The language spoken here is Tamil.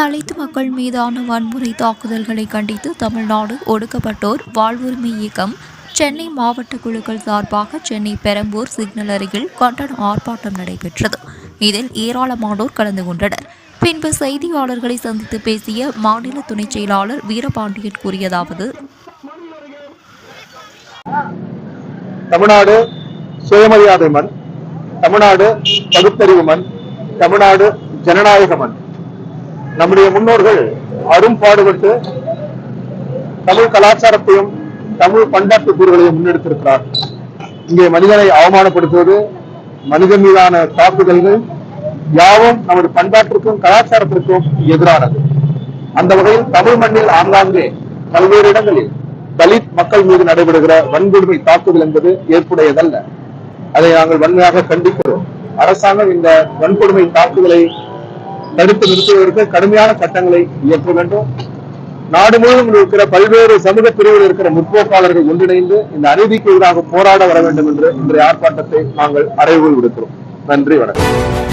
தலித் மக்கள் மீதான வன்முறை தாக்குதல்களை கண்டித்து தமிழ்நாடு ஒடுக்கப்பட்டோர் வாழ்வுரிமை இயக்கம். சென்னை மாவட்ட குழுக்கள் சார்பாக சென்னை பெரம்பூர் சிக்னல் அருகில் கண்டன ஆர்ப்பாட்டம் நடைபெற்றது. இதில் ஏராளமானோர் கலந்து கொண்டனர். பின்பு செய்தியாளர்களை சந்தித்து பேசிய மாநில துணைச் செயலாளர் வீரபாண்டியன் கூறியதாவது தமிழ்நாடு சுயமரியாதை மண் தமிழ்நாடு பகுத்தறிவு மண் தமிழ்நாடு ஜனநாயக மண். நம்முடைய முன்னோர்கள் அரும்பாடுபட்டு தமிழ் கலாச்சாரத்தையும் தமிழ் பண்பாட்டு கூறுகளையும் முன்னெடுத்திருக்கிறார். இங்கே மனிதனை அவமானப்படுத்துவது மனிதன் மீதான தாக்குதல்கள் யாவும் நமது பண்பாட்டிற்கும் கலாச்சாரத்திற்கும் எதிரானது. அந்த வகையில் தமிழ் மண்ணில் ஆங்காங்கே பல்வேறு இடங்களில் தலித் மக்கள் மீது நடைபெறுகிற வன்கொடுமை தாக்குதல் என்பது ஏற்புடையதல்ல. அதை நாங்கள் வன்மையாக கண்டிக்கிறோம். அரசாங்கம் இந்த வன்கொடுமை தாக்குதலை தடுத்து நிறுத்துவதற்கு கடுமையான சட்டங்களை இயற்ற வேண்டும். நாடு முழுவதும் இருக்கிற பல்வேறு சமூக பிரிவில் இருக்கிற முற்போக்காளர்கள் ஒன்றிணைந்து இந்த அநீதிக்கு எதிராக போராட வர வேண்டும் என்று இன்றைய ஆர்ப்பாட்டத்தை நாங்கள் அறைவுகள் விடுக்கிறோம். நன்றி வணக்கம்.